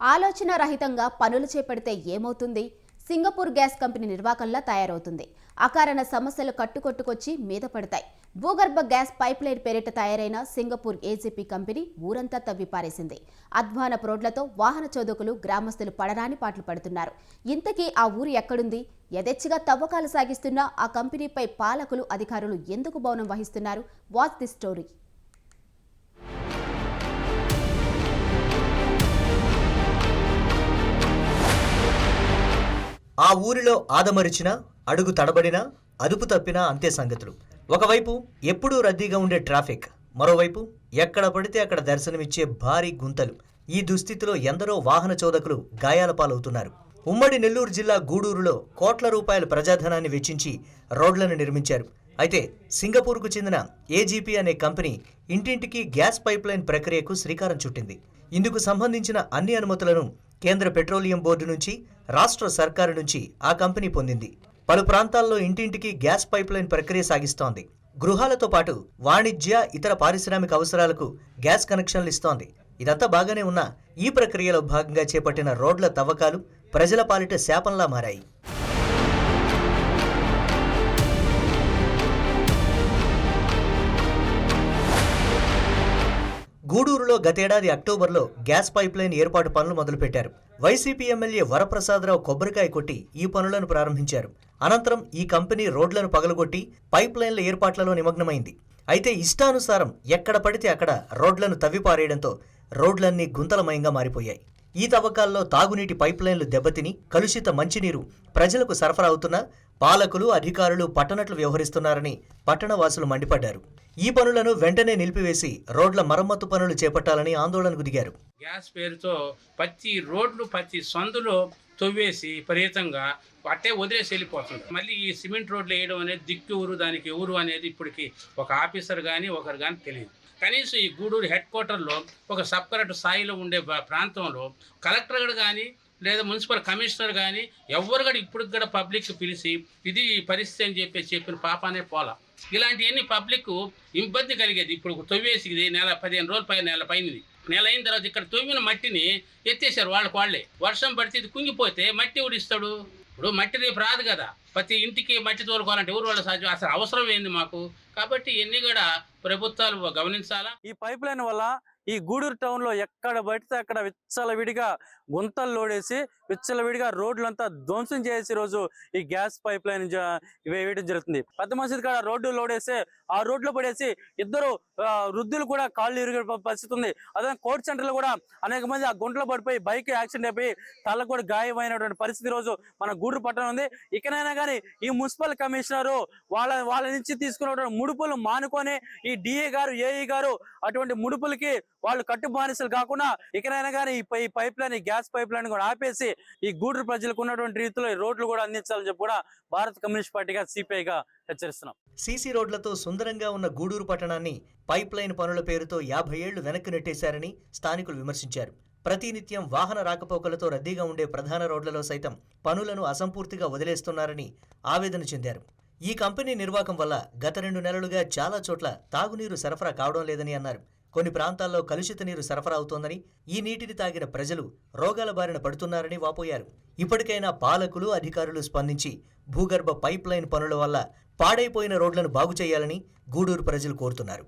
ఆలోచన రహితంగా పనులు చేపడితే ఏమవుతుంది? సింగపూర్ గ్యాస్ కంపెనీ నిర్వాకంలా తయారవుతుంది. అకారణ సమస్యలు కట్టుకొట్టుకొచ్చి మీద పడతాయి. భూగర్భ గ్యాస్ పైప్ లైన్ పేరిట తయారైన సింగపూర్ ఏజీపీ కంపెనీ ఊరంతా తవ్వి పారేసింది. అధ్వాన ప్రోడ్లతో వాహన చోదకులు గ్రామస్తులు పడరాని పాటలు పడుతున్నారు. ఇంతకీ ఆ ఊరు ఎక్కడుంది? యథేచ్ఛగా తవ్వకాలు సాగిస్తున్న ఆ కంపెనీపై పాలకులు అధికారులు ఎందుకు మౌనం వహిస్తున్నారు? Watch the story. ఆ ఊరిలో ఆదమరిచినా అడుగు తడబడినా అదుపు తప్పినా అంతే సంగతులు. ఒకవైపు ఎప్పుడూ రద్దీగా ఉండే ట్రాఫిక్ మరోవైపు ఎక్కడ పడితే అక్కడ దర్శనమిచ్చే భారీ గుంతలు. ఈ దుస్థితిలో ఎందరో వాహన చోదకులు గాయాల పాలవుతున్నారు. ఉమ్మడి నెల్లూరు జిల్లా గూడూరులో కోట్ల రూపాయల ప్రజాధనాన్ని వెచ్చించి రోడ్లను నిర్మించారు. అయితే సింగపూర్కు చెందిన ఏజీపీ అనే కంపెనీ ఇంటింటికి గ్యాస్ పైప్లైన్ ప్రక్రియకు శ్రీకారం చుట్టింది. ఇందుకు సంబంధించిన అన్ని అనుమతులను కేంద్ర పెట్రోలియం బోర్డు నుంచి రాష్ట్ర సర్కారు నుంచి ఆ కంపెనీ పొందింది. పలు ప్రాంతాల్లో ఇంటింటికి గ్యాస్ పైప్లైన్ ప్రక్రియ సాగిస్తోంది. గృహాలతో పాటు వాణిజ్య ఇతర పారిశ్రామిక అవసరాలకు గ్యాస్ కనెక్షన్లు ఇస్తోంది. ఇదంతా బాగానే ఉన్నా ఈ ప్రక్రియలో భాగంగా చేపట్టిన రోడ్ల తవ్వకాలు ప్రజల పాలిట శాపంలా మారాయి. గూడూరులో గతేడాది అక్టోబర్లో గ్యాస్ పైప్లైన్ ఏర్పాటు పనులు మొదలుపెట్టారు. వైసీపీ ఎమ్మెల్యే వరప్రసాదరావు కొబ్బరికాయ కొట్టి ఈ పనులను ప్రారంభించారు. అనంతరం ఈ కంపెనీ రోడ్లను పగలగొట్టి పైప్లైన్ల ఏర్పాట్లలో నిమగ్నమైంది. అయితే ఇష్టానుసారం ఎక్కడ పడితే అక్కడ రోడ్లను తవ్విపారేయడంతో రోడ్లన్నీ గుంతలమయంగా మారిపోయాయి. ఈ తవ్వకాల్లో తాగునీటి పైప్లైన్లు దెబ్బతిని కలుషిత మంచినీరు ప్రజలకు సరఫరా అవుతున్నా పాలకులు అధికారులు పట్టనట్లు వ్యవహరిస్తున్నారని పట్టణవాసులు మండిపడ్డారు. ఈ పనులను వెంటనే నిలిపివేసి రోడ్ల మరమ్మతు పనులు చేపట్టాలని ఆందోళనకు దిగారు. గ్యాస్ పేరుతో ప్రతి రోడ్లు ప్రతి సందులో తవ్వేసి విపరీతంగా అట్టే వదిలేసి వెళ్ళిపోతుంది మళ్ళీ ఈ సిమెంట్ రోడ్లు వేయడం అనేది దిక్కు ఊరు దానికి ఎవరు అనేది ఇప్పటికి ఒక ఆఫీసర్ కానీ ఒకరు కానీ తెలియదు. కనీసం ఈ గూడూరు హెడ్ క్వార్టర్లో ఒక సబ్ కలెక్టర్ స్థాయిలో ఉండే ప్రాంతంలో కలెక్టర్ కానీ లేదా మున్సిపల్ కమిషనర్ కానీ ఎవరు కూడా ఇప్పుడు కూడా పబ్లిక్ పిలిచి ఇది పరిస్థితి అని చెప్పి చెప్పిన పాపానే పోలా. ఇలాంటివన్నీ పబ్లిక్ ఇబ్బంది కలిగేది. ఇప్పుడు తొవ్వేసి ఇది నెల పదిహేను రోజుల పైన నెల పైనది. నెల అయిన తర్వాత ఇక్కడ తొవ్విన మట్టిని ఎత్తేసారు వాళ్ళకి వాళ్ళే. వర్షం పడితే ఇది కుంగిపోతే మట్టి ఉడిస్తాడు ఇప్పుడు మట్టి రేపు రాదు కదా. ప్రతి ఇంటికి మట్టి తోలుకోవాలంటే ఊరు వాళ్ళ సాధ్యం అసలు అవసరం ఏంది మాకు? కాబట్టి ఇవన్నీ కూడా ప్రభుత్వాలు గమనించాలా? ఈ పైప్ లైన్ వల్ల ఈ గూడూరు టౌన్లో ఎక్కడ పడితే అక్కడ విచ్చలవిడిగా గుంతలు లోడేసి విచ్చలవిడిగా రోడ్లంతా ధ్వంసం చేసి రోజు ఈ గ్యాస్ పైప్ లైన్ జ- వేయడం జరుగుతుంది. పెద్ద మసీద్ కాడ రోడ్డు లోడేసి ఆ రోడ్లో పడేసి ఇద్దరు వృద్ధులు కూడా కాళ్ళు ఇరిగే పరిస్థితి ఉంది. అదే కోర్ట్ సెంటర్లో కూడా అనేక మంది ఆ గుంటలో పడిపోయి బైక్ యాక్సిడెంట్ అయిపోయి తలకు కూడా గాయమైనటువంటి పరిస్థితి రోజు మన గూడూరు పట్టణం ఉంది. ఇకనైనా కానీ ఈ మున్సిపల్ కమిషనర్ వాళ్ళ వాళ్ళ నుంచి తీసుకున్నటువంటి ముడుపులు మానుకొని ఈ డిఏ గారు ఏఈ గారు అటువంటి ముడుపులకి వాళ్ళు కట్టు బానిసలు కాకుండా ఇకనైనా కానీ ఈ pipeline gas pipeline కూడా ఆపేసి ఈ గూడూరు ప్రజలకు ఉన్నటువంటి రీతిలో ఈ రోడ్లు కూడా అందించాలని చెప్పి కూడా భారత కమ్యూనిస్ట్ పార్టీగా సిపిఐగా హెచ్చరిస్తున్నాం. సీసీ రోడ్లతో సుందరంగా ఉన్న గూడూరు పట్టణాన్ని పైప్ లైన్ పనుల పేరుతో యాభై ఏళ్ళు వెనక్కి నెట్టేశారని స్థానికులు విమర్శించారు. ప్రతినిత్యం వాహన రాకపోకలతో రద్దీగా ఉండే ప్రధాన రోడ్లలో సైతం పనులను అసంపూర్తిగా వదిలేస్తున్నారని ఆవేదన చెందారు. ఈ కంపెనీ నిర్వాకం వల్ల గత రెండు నెలలుగా చాలా చోట్ల తాగునీరు సరఫరా కావడం లేదని అన్నారు. కొన్ని ప్రాంతాల్లో కలుషిత నీరు సరఫరా అవుతోందని ఈ నీటిని తాగిన ప్రజలు రోగాల బారిన పడుతున్నారని వాపోయారు. ఇప్పటికైనా పాలకులు అధికారులు స్పందించి భూగర్భ పైప్ లైన్ పనుల వల్ల పాడైపోయిన రోడ్లను బాగు చేయాలని గూడూరు ప్రజలు కోరుతున్నారు.